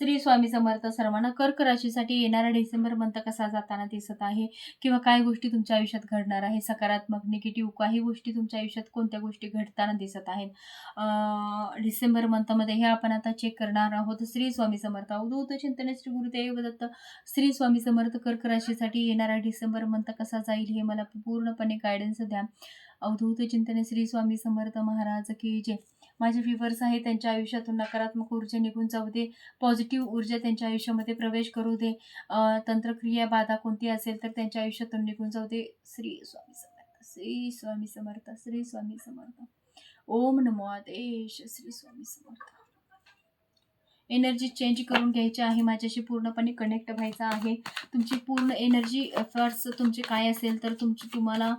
श्री स्वामी समर्थ सर्वांना कर्क राशीसाठी येणारा डिसेंबर मंथ कसा जाताना दिसत आहे? किंवा काय गोष्टी तुमच्या आयुष्यात घडणार आहे? सकारात्मक निगेटिव्ह काही गोष्टी तुमच्या आयुष्यात कोणत्या गोष्टी घडताना दिसत आहेत? डिसेंबर मंथमध्ये हे आपण आता चेक करणार आहोत. श्री स्वामी समर्थ. अवधूत चिंतन श्री गुरुदेव दत्त. श्री स्वामी समर्थ कर्क राशीसाठी येणारा डिसेंबर मंथ कसा जाईल हे मला पूर्णपणे गायडन्स द्या. अवधूत चिंतन श्री स्वामी समर्थ महाराज की जे माझे व्ह्युअर्स आहे त्यांच्या आयुष्यातून नकारात्मक ऊर्जा निघून जाऊ दे. पॉझिटिव्ह ऊर्जा त्यांच्या आयुष्यामध्ये प्रवेश करू दे. तंत्रक्रिया बाधा कोणती असेल तर त्यांच्या आयुष्यातून निघून जाऊ दे. श्री स्वामी समर्थ श्री स्वामी समर्थ श्री स्वामी समर्थ. ओम नमो आदेश श्री स्वामी समर्थ. एनर्जी चेंज करून घ्यायची आहे माझ्याशी पूर्णपणे कनेक्ट व्हायचा आहे. तुमची पूर्ण एनर्जी एफर्ट्स तुमचे काय असेल तर तुमची तुम्हाला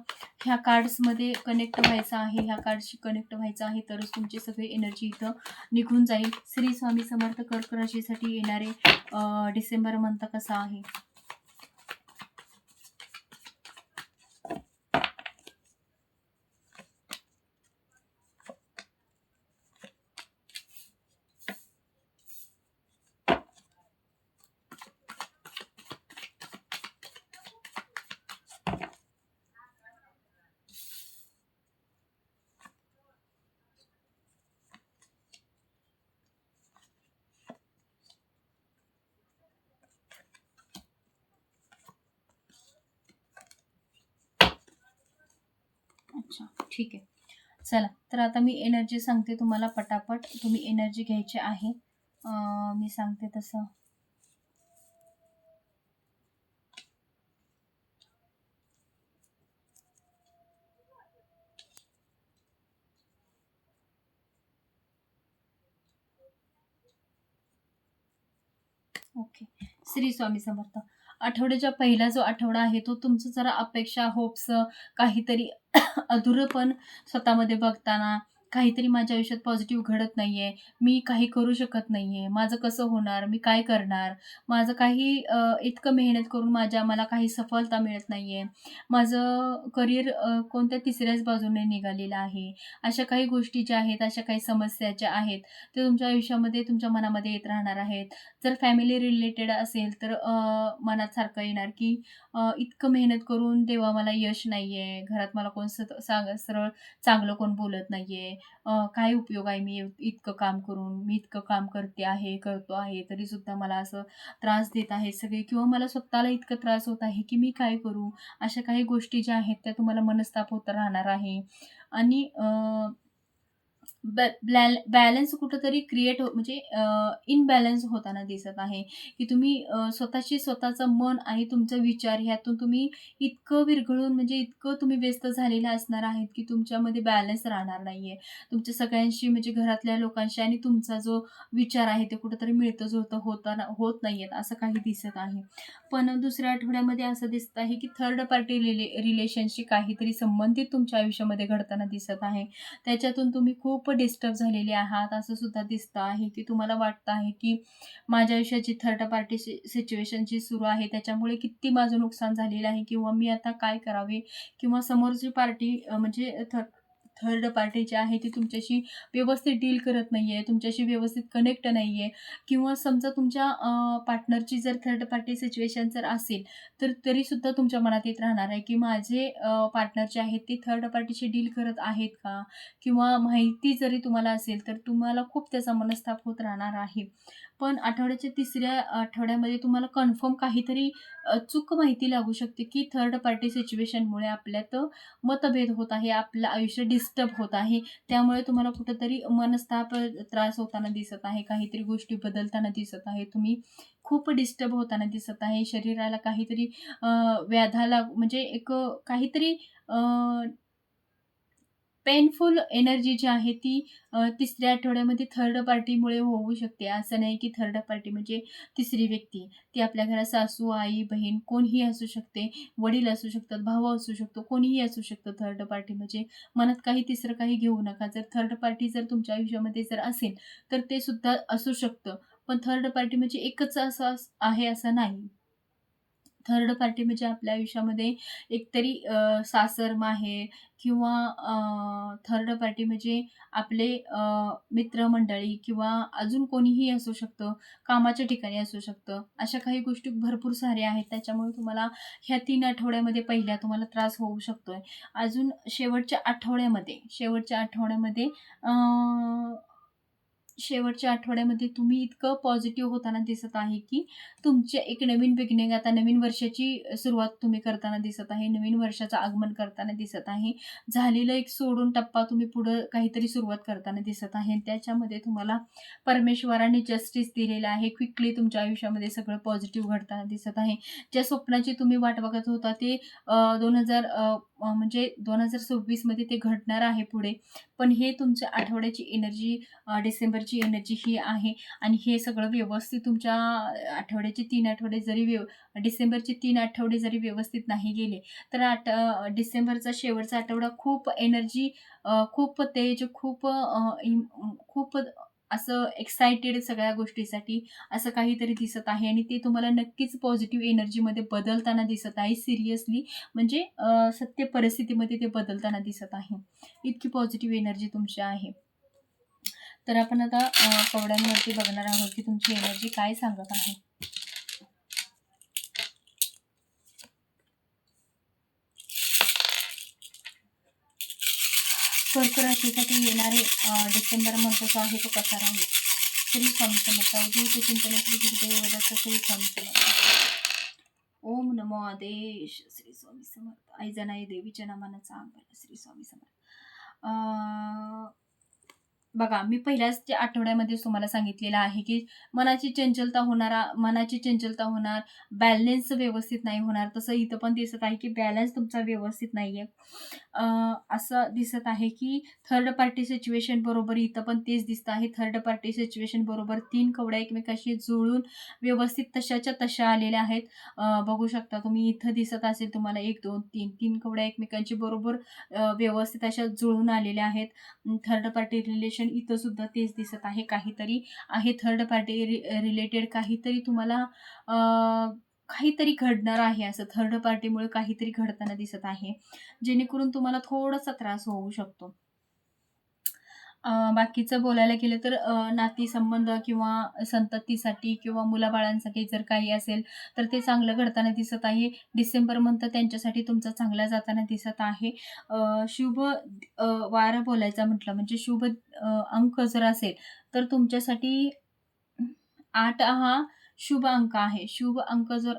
ह्या कार्ड्समध्ये कनेक्ट व्हायचं आहे ह्या कार्डशी कनेक्ट व्हायचं आहे तरच तुमची सगळी एनर्जी इथं निघून जाईल. श्री स्वामी समर्थ कर्कराशीसाठी येणारे डिसेंबर मंथ कसा आहे? अच्छा ठीक आहे. चला तर आता मी एनर्जी सांगते तुम्हाला पटापट. तुम्ही एनर्जी घ्यायची आहे. मी सांगते तसं. ओके श्री स्वामी समर्थ. आठवड्याच्या पहिला जो आठवडा आहे तो तुमचं जरा अपेक्षा होप्स काहीतरी अधुरं पण स्वतःमध्ये बघताना काहीतरी माझ्या आयुष्यात पॉझिटिव्ह घडत नाही आहे मी काही करू शकत नाही आहे माझं कसं होणार? मी काय करणार? माझं काही अ, इतकं मेहनत करून माझ्या मला काही सफलता मिळत नाही आहे माझं करिअर कोणत्या तिसऱ्याच बाजूने निघालेलं आहे? अशा काही गोष्टी ज्या आहेत अशा काही समस्या ज्या आहेत ते तुमच्या आयुष्यामध्ये तुमच्या मनामध्ये येत राहणार आहेत. जर फॅमिली रिलेटेड असेल तर अ, मनात सारखं येणार की अ, इतकं मेहनत करून देवा मला यश नाही आहे घरात मला कोण सत सांग सरळ चांगलं कोण बोलत नाही आहे काय उपयोग आहे? मी इतकं काम करून मी इतकं काम करते आहे करतो आहे तरीसुद्धा मला असं त्रास देत आहे सगळे किंवा मला स्वतःला इतकं त्रास होत आहे की मी काय करू? अशा काही गोष्टी ज्या आहेत त्या तुम्हाला मनस्ताप होत राहणार आहे. आणि बॅ ब्लॅल बॅलन्स कुठंतरी क्रिएट हो म्हणजे इनबॅलन्स होताना दिसत आहे. की तुम्ही अ, स्वतःशी स्वतःचं मन आणि तुमचा विचार ह्यातून तुम्ही इतकं विरघळून म्हणजे इतकं तुम्ही व्यस्त झालेलं असणार आहेत की तुमच्यामध्ये बॅलन्स राहणार नाही आहे तुमच्या सगळ्यांशी म्हणजे घरातल्या लोकांशी आणि तुमचा जो विचार आहे ते कुठंतरी मिळतं जुळतं होताना होत नाही आहेत असं काही दिसत आहे. पण दुसऱ्या आठवड्यामध्ये असं दिसत आहे की थर्ड पार्टी रिले रिलेशनशी काहीतरी संबंधित तुमच्या आयुष्यामध्ये घडताना दिसत आहे. त्याच्यातून तुम्ही खूप डिस्टर्ब झालेले आहात असं सुद्धा दिसतं आहे. की तुम्हाला वाटतं आहे की माझ्या आयुष्याची थर्ड पार्टी सिच्युएशन जी सुरू आहे त्याच्यामुळे किती माझं नुकसान झालेलं आहे? किंवा मी आता काय करावे? किंवा समोरची पार्टी म्हणजे थ थर्ड पार्टी जी आहे ती तुमच्याशी व्यवस्थित डील करत नाही आहे तुमच्याशी व्यवस्थित कनेक्ट नाही आहे किंवा समजा तुमच्या पार्टनरची जर थर्ड पार्टी सिच्युएशन जर असेल तर तरीसुद्धा तुमच्या मनात येत राहणार आहे की माझे पार्टनर जे आहेत ते थर्ड पार्टीशी डील करत आहेत का? किंवा माहिती जरी तुम्हाला असेल तर तुम्हाला खूप त्याचा मनस्ताप होत राहणार आहे. पण आठवड्याच्या तिसऱ्या आठवड्यामध्ये तुम्हाला कन्फर्म काहीतरी चूक माहिती लागू शकते की थर्ड पार्टी सिच्युएशनमुळे आपल्यात मतभेद होत आहे आपलं आयुष्य डिस्टर्ब होत आहे. त्यामुळे तुम्हाला कुठंतरी मनस्ताप त्रास होताना दिसत आहे काहीतरी गोष्टी बदलताना दिसत आहे. तुम्ही खूप डिस्टर्ब होताना दिसत आहे. शरीराला काहीतरी व्याधाला म्हणजे एक काहीतरी पेनफुल एनर्जी जी आहे ती तिसऱ्या आठवड्यामध्ये थर्ड पार्टीमुळे होऊ शकते. असं नाही की थर्ड पार्टी म्हणजे तिसरी व्यक्ती. ती आपल्या घरात सासू आई बहीण कोणीही असू शकते. वडील असू शकतात भाऊ असू शकतो कोणीही असू शकतं थर्ड पार्टी म्हणजे मनात काही तिसरं काही घेऊ नका. जर थर्ड पार्टी जर तुमच्या आयुष्यामध्ये जर असेल तर ते सुद्धा असू शकतं. पण थर्ड पार्टी म्हणजे एकच असं आहे असं नाही. थर्ड पार्टी म्हणजे आपल्या आयुष्यामध्ये एकतरी सासर माहेर किंवा थर्ड पार्टी म्हणजे आपले मित्रमंडळी किंवा अजून कोणीही असू शकतं कामाच्या ठिकाणी असू शकतं अशा काही गोष्टी भरपूर साऱ्या आहेत. त्याच्यामुळे तुम्हाला ह्या तीन आठवड्यामध्ये पहिल्या तुम्हाला त्रास होऊ शकतोय. अजून शेवटच्या आठवड्यामध्ये शेवटच्या आठवड्यामध्ये शेवटच्या आठवड्यामध्ये तुम्ही इतकं पॉझिटिव्ह होताना दिसत आहे की तुमचे एक नवीन बिगिनिंग आता नवीन वर्षाची सुरुवात तुम्ही करताना दिसत आहे नवीन वर्षाचं आगमन करताना दिसत आहे. झालेलं एक सोडून टप्पा तुम्ही पुढं काहीतरी सुरुवात करताना दिसत आहे. त्याच्यामध्ये तुम्हाला परमेश्वराने जस्टिस दिलेला आहे. क्विकली तुमच्या आयुष्यामध्ये सगळं पॉझिटिव्ह घडताना दिसत आहे. ज्या स्वप्नाची तुम्ही वाट बघत होता ते दोन हजार म्हणजे दोन हजार सव्वीसमध्ये ते घडणार आहे पुढे. पण हे तुमच्या आठवड्याची एनर्जी डिसेंबर डिसेंबरची एनर्जी ही आहे. आणि हे सगळं व्यवस्थित तुमच्या आठवड्याचे तीन आठवडे जरी व्यव डिसेंबरचे तीन आठवडे जरी व्यवस्थित नाही गेले तर आठ डिसेंबरचा शेवटचा आठवडा खूप एनर्जी खूप तेज खूप खूप असं एक्सायटेड सगळ्या गोष्टीसाठी असं काहीतरी दिसत आहे. आणि ते तुम्हाला नक्कीच पॉझिटिव्ह एनर्जीमध्ये बदलताना दिसत आहे. सिरियसली म्हणजे सत्य परिस्थितीमध्ये ते बदलताना दिसत आहे. इतकी पॉझिटिव्ह एनर्जी तुमची आहे. तर आपण आता कवड्यांवरती बघणार आहोत की तुमची एनर्जी काय सांगत आहे. कर्क राशीसाठी येणारे डिसेंबर मंथ जो आहे तो कसा राहील? श्री स्वामी समर्थ. अवधूत चिंतन श्री गुरुदेव श्री स्वामी समर्थ. ओम नमो आदेश. श्री स्वामी समर्थ. आई जनाई देवीच्या नामानं चांगलं. श्री स्वामी समर्थ. बघा मी पहिल्याच त्या आठवड्यामध्ये तुम्हाला सांगितलेलं आहे की मनाची चंचलता होणारा मनाची चंचलता होणार बॅलन्स व्यवस्थित नाही होणार तसं इथं पण दिसत आहे की बॅलन्स तुमचा व्यवस्थित नाही आहे असं दिसत आहे की थर्ड पार्टी सिच्युएशन बरोबर इथं पण तेच दिसतं आहे. थर्ड पार्टी सिच्युएशन बरोबर तीन कवड्या एकमेकाशी जुळून व्यवस्थित तशाच्या तशा आलेल्या आहेत. बघू शकता तुम्ही इथं दिसत असेल तुम्हाला एक दोन तीन तीन कवड्या एकमेकांची बरोबर व्यवस्थित अशा जुळून आलेल्या आहेत. थर्ड पार्टी रिलेशन इथं सुद्धा तेच दिसत आहे. काहीतरी आहे थर्ड पार्टी रिलेटेड काहीतरी तुम्हाला काहीतरी घडणार आहे असं थर्ड पार्टीमुळे काहीतरी घडताना दिसत आहे. जेणेकरून तुम्हाला थोडासा त्रास होऊ शकतो. बाकीचं बोलायला गेलं तर अं, नातीसंबंध किंवा संततीसाठी किंवा मुलाबाळांसाठी जर काही असेल तर ते चांगलं घडताना दिसत आहे. डिसेंबर मंथ त्यांच्यासाठी तुमचा चांगला जाताना दिसत आहे. शुभ अं, वार बोलायचा म्हटलं म्हणजे शुभ अंक जर असेल तर तुमच्यासाठी आठ हा शुभ अंक आहे. शुभ अंक जर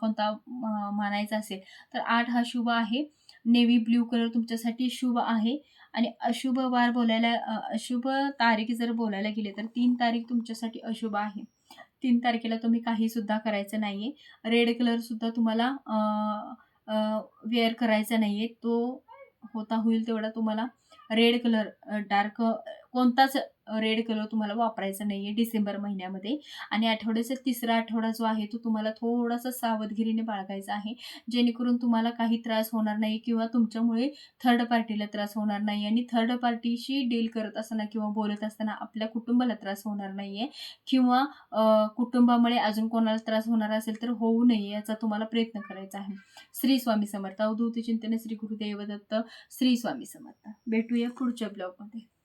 कोणता मानायचा असेल तर आठ हा शुभ आहे. नेव्ही ब्ल्यू कलर तुमच्यासाठी शुभ आहे. आणि अशुभ वार बोलायला अशुभ तारीख जर बोलायला गेले तर तीन तारीख तुमच्यासाठी अशुभ आहे. तीन तारखेला तुम्ही काही सुद्धा करायचं नाहीये. रेड कलर सुद्धा तुम्हाला वेअर करायचा नाहीये. तो होता होईल तेवढा तुम्हाला. रेड कलर डार्क कोणताच रेड कलर तुम्हाला वापरायचा नाहीये डिसेंबर महिन्यामध्ये. आणि आठवड्याचा तिसरा आठवडा जो आहे तो तुम्हाला थोडासा सावधगिरीने बाळगायचा आहे. जेणेकरून तुम्हाला काही त्रास होणार नाही किंवा तुमच्यामुळे थर्ड पार्टीला त्रास होणार नाही आणि थर्ड पार्टीशी डील करत असताना किंवा बोलत असताना आपल्या कुटुंबाला त्रास होणार नाहीये. किंवा कुटुंबामुळे अजून कोणाला त्रास होणार असेल तर होऊ नये याचा तुम्हाला प्रयत्न करायचा आहे. श्री स्वामी समर्थ. अवधूत चिंतन श्री गुरुदेव दत्त. श्री स्वामी समर्थ. भेटूया पुढच्या ब्लॉगमध्ये.